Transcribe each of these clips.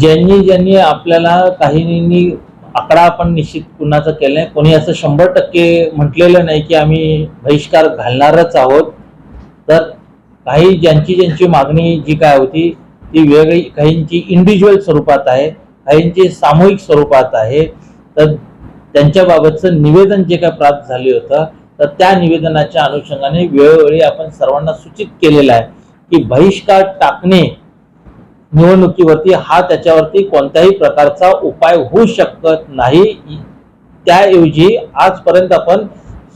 ज्यांनी ज्यांनी आपल्याला काहींनी आकडा आपण निश्चित कुणाचा केलं कोणी असं शंभर टक्के म्हटलेलं नाही की आम्ही बहिष्कार घालणारच आहोत. तर काही ज्यांची ज्यांची मागणी जी काय होती ती वेगळी काहींची इंडिव्हिज्युअल स्वरूपात आहे काहींची सामूहिक स्वरूपात आहे. तर त्यांच्याबाबतचं निवेदन जे काय प्राप्त झाले होतं तर त्या निवेदनाच्या अनुषंगाने वेळोवेळी आपण सर्वांना सूचित केलेलं आहे की बहिष्कार टाकणे निवडणुकीवरती हा त्याच्यावरती कोणत्याही प्रकारचा उपाय होऊ शकत नाही. त्याऐवजी आजपर्यंत आपण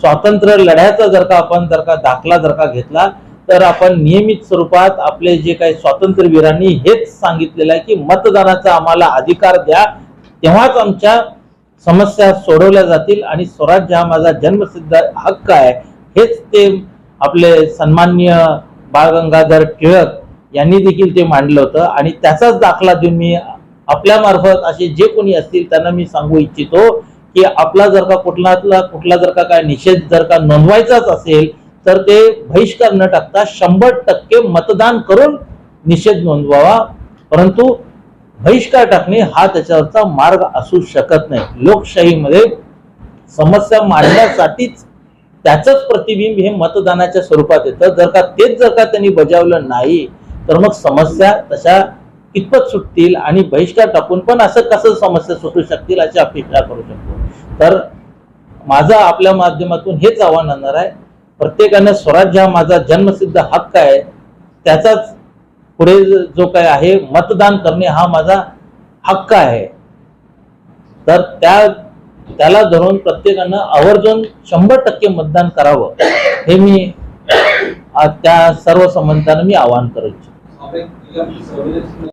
स्वातंत्र्य लढ्याचा जर का आपण जर का दाखला जर का घेतला तर आपण नियमित स्वरूपात आपले जे काही स्वातंत्र्यवीरांनी हेच सांगितलेलं आहे की मतदानाचा आम्हाला अधिकार द्या. तेव्हाच आमच्या समस्या सोडवल्या जातील आणि स्वराज्य हा माझा जन्मसिद्ध हक्क आहे. हेच ते आपले सन्माननीय बाळ गंगाधर टिळक यांनी देखील ते मांडलं होतं. आणि त्याचाच दाखला देऊन मी आपल्या मार्फत असे जे कोणी असतील त्यांना मी सांगू इच्छितो की आपला जर का कुठला कुठला जर का काय निषेध जर का नोंदवायचाच असेल तर ते बहिष्कार न टाकता शंभर टक्के मतदान करून निषेध नोंदवावा. परंतु बहिष्कार टाकणे हा त्याच्यावरचा मार्ग असू शकत नाही. लोकशाहीमध्ये समस्या मांडण्यासाठीच त्याचंच प्रतिबिंब हे मतदानाच्या स्वरूपात येतं. जर का तेच जर का त्यांनी बजावलं नाही तर मग समस्या तशा कितपत सुटतील आणि बहिष्कार टाकून पण असं कसं समस्या सुटू शकतील अशी अपेक्षा करू शकतो. तर माझं आपल्या माध्यमातून हेच आव्हान आणणार आहे. प्रत्येकानं स्वराज्य हा माझा जन्मसिद्ध हक्क आहे. त्याचाच पुढे जो काय आहे मतदान करणे हा माझा हक्क आहे. तर त्या त्याला धरून प्रत्येकानं आवर्जून शंभर टक्के मतदान करावं हे मी त्या सर्व संबंधानं मी आवाहन करू इच्छितो. आपण